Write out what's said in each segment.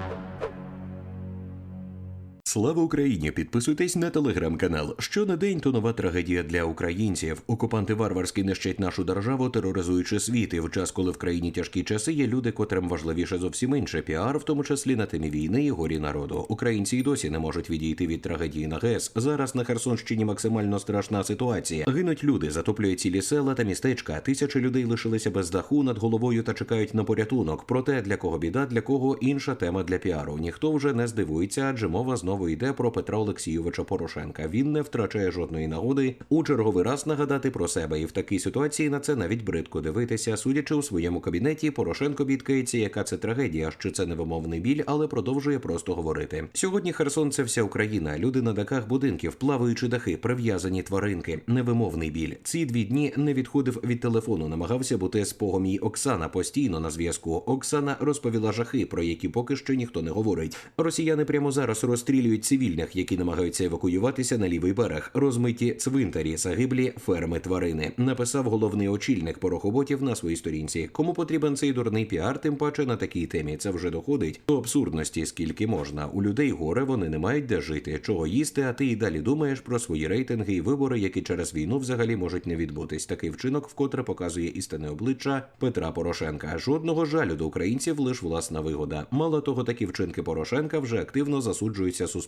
you Слава Україні! Підписуйтесь на телеграм-канал. Що на день то нова трагедія для українців. Окупанти варварськи нищать нашу державу, тероризуючи світ. І в час, коли в країні тяжкі часи, є люди, котрим важливіше зовсім інше піар, в тому числі на темі війни і горі народу. Українці й досі не можуть відійти від трагедії на ГЕС. Зараз на Херсонщині максимально страшна ситуація. Гинуть люди, затоплюють цілі села та містечка. Тисячі людей лишилися без даху над головою та чекають на порятунок. Проте для кого біда, для кого інша тема для піару. Ніхто вже не здивується, адже мова знову йде про Петра Олексійовича Порошенка. Він не втрачає жодної нагоди у черговий раз нагадати про себе. І в такій ситуації на це навіть бридко дивитися. Судячи у своєму кабінеті, Порошенко бідкається, яка це трагедія, що це невимовний біль, але продовжує просто говорити. Сьогодні Херсон це вся Україна. Люди на дахах будинків, плаваючи дахи, прив'язані тваринки, невимовний біль. Ці дві дні не відходив від телефону, намагався бути спогом і Оксана постійно на зв'язку. Оксана розповіла жахи, про які поки що ніхто не говорить. Росіяни прямо зараз розстрілюють цивільних, які намагаються евакуюватися на лівий берег, розмиті цвинтарі, загиблі ферми тварини. Написав головний очільник порохоботів на своїй сторінці. Кому потрібен цей дурний піар, тим паче на такій темі. Це вже доходить до абсурдності, скільки можна. У людей горе вони не мають де жити, чого їсти. А ти і далі думаєш про свої рейтинги і вибори, які через війну взагалі можуть не відбутись. Такий вчинок вкотре показує істинне обличчя Петра Порошенка. Жодного жалю до українців лиш власна вигода. Мало того, такі вчинки Порошенка вже активно засуджуються суспільством.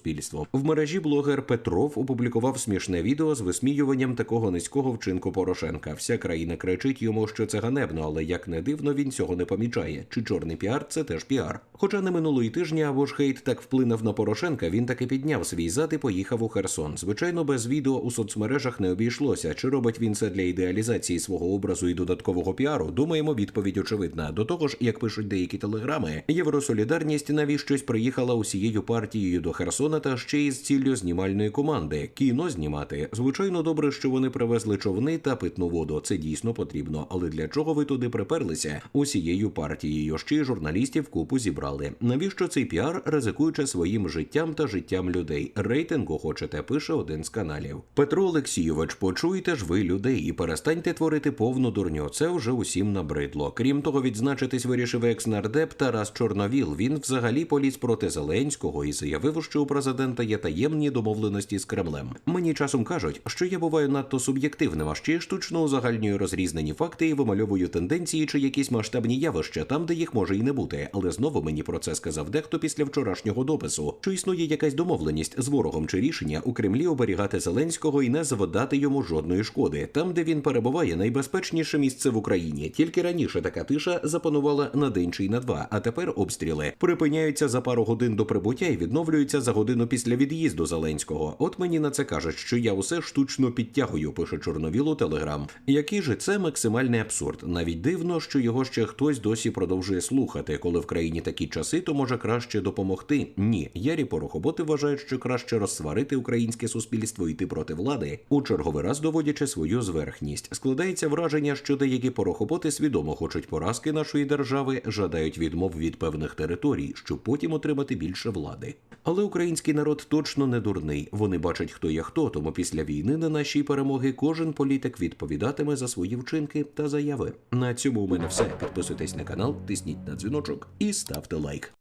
В мережі блогер Петров опублікував смішне відео з висміюванням такого низького вчинку Порошенка. Вся країна кричить йому, що це ганебно, але як не дивно, він цього не помічає. Чи чорний піар це теж піар. Хоча не минулої тижня або ж хейт так вплинув на Порошенка, він таки підняв свій зад і поїхав у Херсон. Звичайно, без відео у соцмережах не обійшлося. Чи робить він це для ідеалізації свого образу і додаткового піару? Думаємо, відповідь очевидна. До того ж, як пишуть деякі телеграми, Євросолідарність навіщось приїхала усією партією до Херсона та ще й з ціллю знімальної команди кіно знімати. Звичайно, добре, що вони привезли човни та питну воду. Це дійсно потрібно. Але для чого ви туди приперлися? Усією партією ще й журналістів купу зібрали. Навіщо цей піар, ризикуючи своїм життям та життям людей? Рейтингу хочете, пише один з каналів. Петро Олексійович, почуйте ж ви людей і перестаньте творити повну дурню. Це вже усім набридло. Крім того, відзначитись вирішив екс-нардеп Тарас Чорновіл. Він взагалі поліз проти Зеленського і заявив, що у президента є таємні домовленості з Кремлем. Мені часом кажуть, що я буваю надто суб'єктивним, а ще штучно узагальнюю розрізнені факти і вимальовую тенденції чи якісь масштабні явища там, де їх може і не бути. Але знову мені про це сказав дехто після вчорашнього допису, що існує якась домовленість з ворогом чи рішення у Кремлі оберігати Зеленського і не завдати йому жодної шкоди. Там, де він перебуває, найбезпечніше місце в Україні. Тільки раніше така тиша запанувала на день чи на два, а тепер обстріли припиняються за пару годин до прибуття і відновлюються за годину після від'їзду Зеленського. От мені на це кажуть, що я усе штучно підтягую, пише Чорновілу Телеграм. Який же це максимальний абсурд? Навіть дивно, що його ще хтось досі продовжує слухати. Коли в країні такі часи, то може краще допомогти. Ні, ярі порохоботи вважають, що краще розсварити українське суспільство йти проти влади, у черговий раз доводячи свою зверхність. Складається враження, що деякі порохоботи свідомо хочуть поразки нашої держави, жадають відмов від певних територій, щоб потім отримати більше влади. Але український народ точно не дурний. Вони бачать, хто є хто. Тому після війни на нашій перемоги кожен політик відповідатиме за свої вчинки та заяви. На цьому у мене все. Підписуйтесь на канал, тисніть на дзвіночок і ставте лайк.